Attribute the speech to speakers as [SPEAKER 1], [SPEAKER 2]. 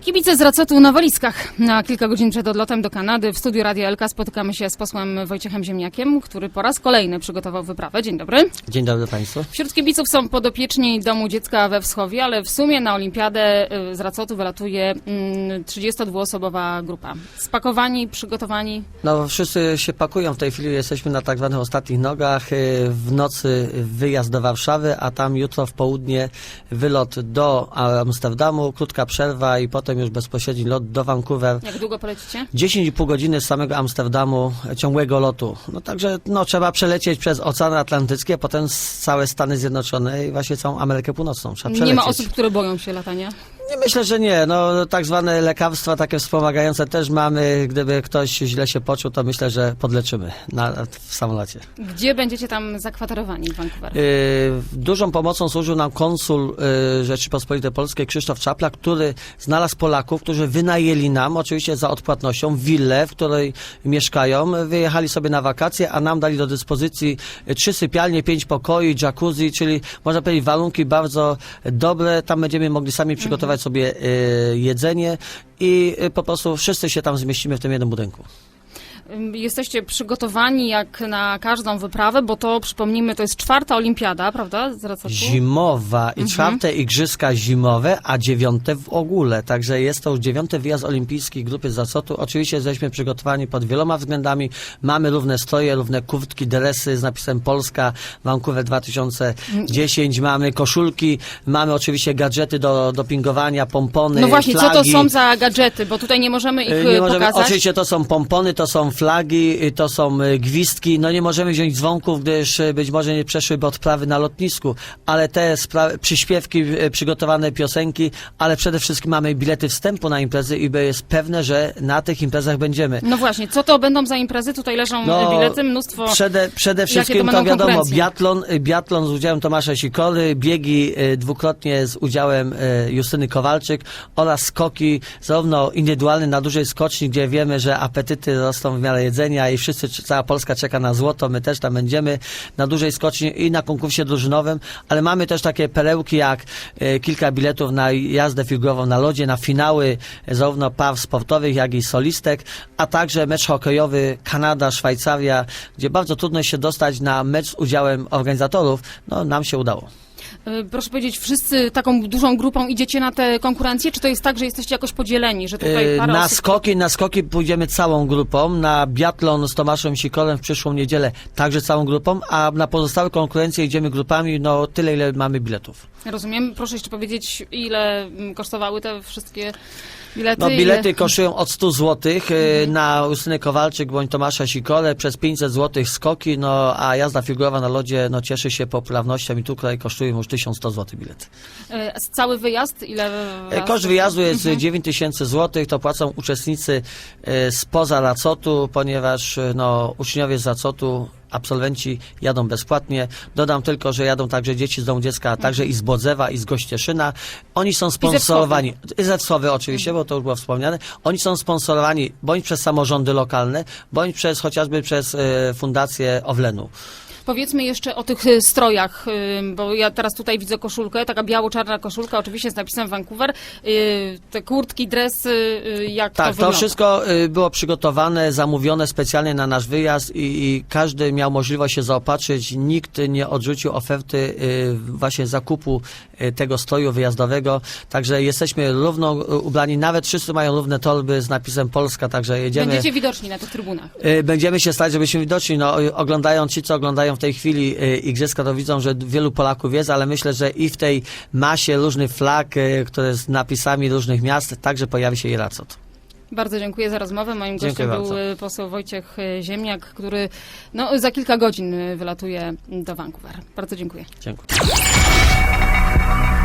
[SPEAKER 1] Kibice z Racotu na walizkach. Na kilka godzin przed odlotem do Kanady w studiu Radia Elka spotykamy się z posłem Wojciechem Ziemniakiem, który po raz kolejny przygotował wyprawę. Dzień dobry.
[SPEAKER 2] Dzień dobry Państwu.
[SPEAKER 1] Wśród kibiców są podopieczni Domu Dziecka we Wschowie, ale w sumie na olimpiadę y, z Racotu wylatuje mm, 32-osobowa grupa. Spakowani, przygotowani.
[SPEAKER 2] No, wszyscy się pakują w tej chwili, jesteśmy na tak zwanych ostatnich nogach. Y, W nocy wyjazd do Warszawy, a tam jutro w południe wylot do Amsterdamu, krótka przerwa i potem już bezpośredni lot do Vancouver.
[SPEAKER 1] Jak długo polecicie?
[SPEAKER 2] 10,5 godziny z samego Amsterdamu ciągłego lotu. No także no, trzeba przelecieć przez Ocean Atlantycki, a potem całe Stany Zjednoczone i właśnie całą Amerykę Północną. Trzeba
[SPEAKER 1] Nie
[SPEAKER 2] przelecieć.
[SPEAKER 1] ma osób, które boją się latania.
[SPEAKER 2] Myślę, że nie. No, tak zwane lekarstwa takie wspomagające też mamy. Gdyby ktoś źle się poczuł, to myślę, że podleczymy na, w samolocie.
[SPEAKER 1] Gdzie będziecie tam zakwaterowani w Vancouver?
[SPEAKER 2] Yy, dużą pomocą służył nam konsul yy, Rzeczypospolitej Polskiej Krzysztof Czapla, który znalazł Polaków, którzy wynajęli nam, oczywiście za odpłatnością, willę, w której mieszkają. Wyjechali sobie na wakacje, a nam dali do dyspozycji trzy sypialnie, pięć pokoi, jacuzzi, czyli można powiedzieć warunki bardzo dobre. Tam będziemy mogli sami przygotować sobie yy, jedzenie i yy, po prostu wszyscy się tam zmieścimy w tym jednym budynku.
[SPEAKER 1] Jesteście przygotowani jak na każdą wyprawę, bo to, przypomnijmy, to jest czwarta olimpiada, prawda? Z?
[SPEAKER 2] Zimowa i czwarte igrzyska zimowe, a dziewiąte w ogóle. Także jest to już dziewiąty wyjazd olimpijski grupy Zacotu. Oczywiście jesteśmy przygotowani pod wieloma względami. Mamy równe stroje, równe kurtki, dresy z napisem Polska, Vancouver 2010. Mamy koszulki, mamy oczywiście gadżety do dopingowania, pompony,
[SPEAKER 1] No właśnie, co to
[SPEAKER 2] flagi.
[SPEAKER 1] są za gadżety, bo tutaj nie możemy ich
[SPEAKER 2] Nie możemy,
[SPEAKER 1] pokazać.
[SPEAKER 2] oczywiście to są pompony, to są flagi, y, to są y, gwizdki. No nie możemy wziąć dzwonków, gdyż y, być może nie przeszłyby odprawy na lotnisku, ale te przyśpiewki, przygotowane piosenki, ale przede wszystkim mamy bilety wstępu na imprezy i jest pewne, że na tych imprezach będziemy.
[SPEAKER 1] No właśnie, co to będą za imprezy? Tutaj leżą
[SPEAKER 2] No,
[SPEAKER 1] bilety, mnóstwo.
[SPEAKER 2] Przede, przede wszystkim
[SPEAKER 1] to
[SPEAKER 2] to, wiadomo, biatlon, biatlon z udziałem Tomasza Sikory, biegi dwukrotnie z udziałem Justyny Kowalczyk oraz skoki zarówno indywidualne na dużej skoczni, gdzie wiemy, że apetyty rosną w miarę jedzenia i wszyscy, cała Polska czeka na złoto, my też tam będziemy na dużej skoczni i na konkursie drużynowym, ale mamy też takie perełki jak y, kilka biletów na jazdę figurową na lodzie, na finały y, zarówno par sportowych, jak i solistek, a także mecz hokejowy Kanada-Szwajcaria, gdzie bardzo trudno się dostać na mecz z udziałem organizatorów. No, nam się udało.
[SPEAKER 1] Y, Proszę powiedzieć, wszyscy taką dużą grupą idziecie na te konkurencje, czy to jest tak, że jesteście jakoś podzieleni, że tutaj
[SPEAKER 2] Yy,
[SPEAKER 1] parę
[SPEAKER 2] Na
[SPEAKER 1] osób...
[SPEAKER 2] skoki, na skoki pójdziemy całą grupą, na biatlon z Tomaszem Sikorem w przyszłą niedzielę także całą grupą, a na pozostałe konkurencje idziemy grupami, no tyle, ile mamy biletów.
[SPEAKER 1] Rozumiem. Proszę jeszcze powiedzieć, ile mm, kosztowały te wszystkie bilety?
[SPEAKER 2] No,
[SPEAKER 1] ile-
[SPEAKER 2] bilety kosztują od 100 zł na Justynę Kowalczyk bądź Tomasza Sikorę, przez 500 zł skoki, no a jazda figurowa na lodzie no, cieszy się popularnością i tutaj kosztuje już 1100 zł bilet.
[SPEAKER 1] Y, Cały wyjazd? Ile
[SPEAKER 2] E, Koszt wyjazdu jest
[SPEAKER 1] Mhm.
[SPEAKER 2] 9 tysięcy złotych, to płacą uczestnicy e, spoza Racotu, ponieważ e, no, uczniowie z Racotu, absolwenci jadą bezpłatnie. Dodam tylko, że jadą także dzieci z domu dziecka, a także i z Bodzewa, i z Gościeszyna. Oni są sponsorowani, i ze Wschowy oczywiście, bo to już było wspomniane, oni są sponsorowani bądź przez samorządy lokalne, bądź przez chociażby przez e, Fundację Owlenu.
[SPEAKER 1] Powiedzmy jeszcze o tych y, strojach, y, bo ja teraz tutaj widzę koszulkę, taka biało-czarna koszulka, oczywiście z napisem Vancouver. Y, Te kurtki, dresy, jak to
[SPEAKER 2] Tak, to,
[SPEAKER 1] wygląda?
[SPEAKER 2] wszystko y, było przygotowane, zamówione specjalnie na nasz wyjazd i, i każdy miał możliwość się zaopatrzyć. Nikt nie odrzucił oferty właśnie zakupu tego stroju wyjazdowego. Także jesteśmy równo y, ubrani, nawet wszyscy mają równe torby z napisem Polska, także jedziemy.
[SPEAKER 1] Będziecie widoczni na tych trybunach.
[SPEAKER 2] Y, Będziemy się stać, żebyśmy widoczni. No, oglądają ci, co oglądają w tej chwili Igrzyska, to widzą, że wielu Polaków jest, ale myślę, że i w tej masie różnych flag, które z napisami różnych miast, także pojawi się i Racot.
[SPEAKER 1] Bardzo dziękuję za rozmowę. Moim gościem był
[SPEAKER 2] bardzo.
[SPEAKER 1] poseł Wojciech Ziemniak, który no, za kilka godzin wylatuje do Vancouver. Bardzo dziękuję.
[SPEAKER 2] Dziękuję. Thank you.